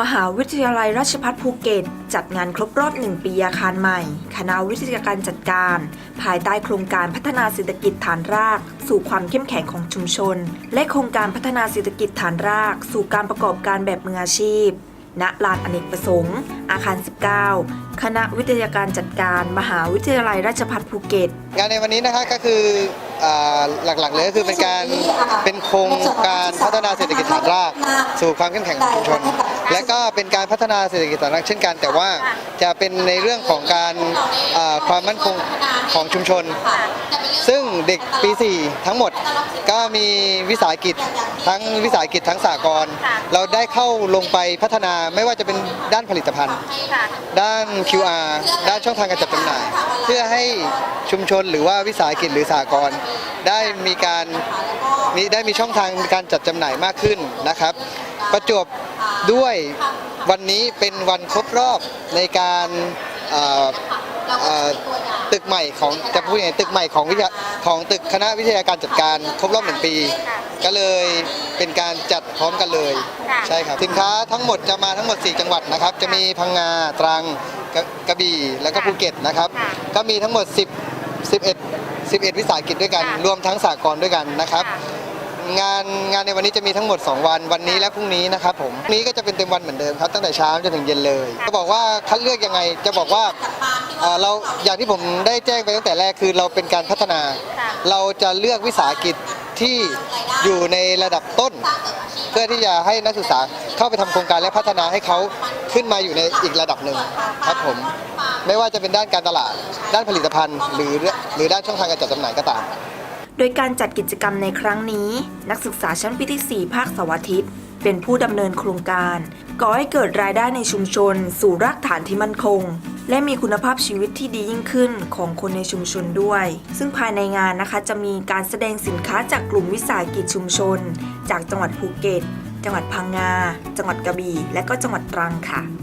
มหาวิทยาลัยราชภัฏภูเก็ต จัดงานครบรอบ 1 ปีอาคารใหม่ คณะวิทยาการจัดการ ภายใต้โครงการพัฒนาเศรษฐกิจฐานราก สู่ความเข้มแข็งของชุมชน และโครงการพัฒนาเศรษฐกิจฐานราก สู่การประกอบการแบบมืออาชีพ ณ ลานอเนกประสงค์ อาคาร 19 คณะวิทยาการจัดการ มหาวิทยาลัยราชภัฏภูเก็ต งานในวันนี้นะคะก็คืออ่าหลักๆเลยก็คือเป็นการเป็นโครงการพัฒนาเศรษฐกิจฐานราก สู่ความเข้มแข็งของชุมชน และก็เป็นการพัฒนาเศรษฐกิจฐานรากเช่นกัน แต่ว่าจะเป็นในเรื่องของการอ่าความมั่นคงของชุมชน ซึ่งเด็กปี 4 ทั้งหมดก็มีวิสาหกิจทั้งวิสาหกิจทั้งสากลเราได้เข้าลงไปพัฒนาไม่ว่าจะเป็นด้านผลิตภัณฑ์ ด้าน QR ด้านช่องทางการจัดจำหน่าย เพื่อให้ชุมชนหรือว่าวิสาหกิจหรือสหกรณ์ได้มีการมีได้มีช่องทางการจัดจำหน่ายมากขึ้นนะครับ ประจวบ ด้วยวันนี้เป็นวันครบรอบในการเอ่อเอ่อตึกใหม่ของจะพูดยังไงตึกใหม่ของวิทยาของตึกคณะวิทยาการจัดการครบรอบหนึ่งปี ก็เลยเป็นการจัดพร้อมกันเลยค่ะใช่ครับสินค้าทั้งหมดจะมาทั้งหมด 4 จังหวัดนะครับ จะมีพังงาตรังกระกระบี่แล้วก็ภูเก็ตนะครับค่ะก็มีทั้งหมด 10 11 11 วิสาหกิจด้วยกันค่ะรวมทั้งสากลด้วยกันนะครับ งานงานในวันนี้จะมีทั้งหมด 2 วันวันนี้และพรุ่งนี้นะครับผมพรุ่งนี้ก็จะเป็นเต็มวันเหมือนเดิมครับตั้งแต่เช้าจนถึงเย็นเลย จะบอกว่าคัดเลือกยังไงจะบอกว่าเอ่อเราอย่างที่ผมได้แจ้งไปตั้งแต่แรกคือเราเป็นการพัฒนาค่ะเราจะเลือกวิสาหกิจที่อยู่ในระดับต้น เพื่อที่จะให้นักศึกษาเข้าไปทำโครงการและพัฒนาให้เขาขึ้นมาอยู่ในอีกระดับหนึ่งครับผม ไม่ว่าจะเป็นด้านการตลาด ด้านผลิตภัณฑ์ หรือหรือด้านช่องทางการจัดจำหน่ายก็ตาม โดยการจัดกิจกรรมในครั้งนี้ นักศึกษาชั้นปีที่ 4 ภาคสาร์อาทิตย์เป็นผู้ดำเนินโครงการก่อให้เกิดรายได้ในชุมชน สู่รากฐานที่มั่นคง และมีคุณภาพชีวิตที่ดียิ่งขึ้นของคนในชุมชนด้วย ซึ่งภายในงานนะคะจะมีการแสดงสินค้าจากกลุ่มวิสาหกิจชุมชน จากจังหวัดภูเก็ต จังหวัดพังงา จังหวัดกระบี่ และก็จังหวัดตรังค่ะ